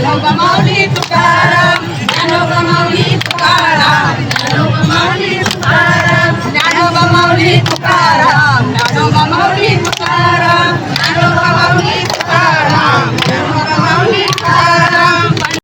Ano ba maulit, parang? Ano ba maulit,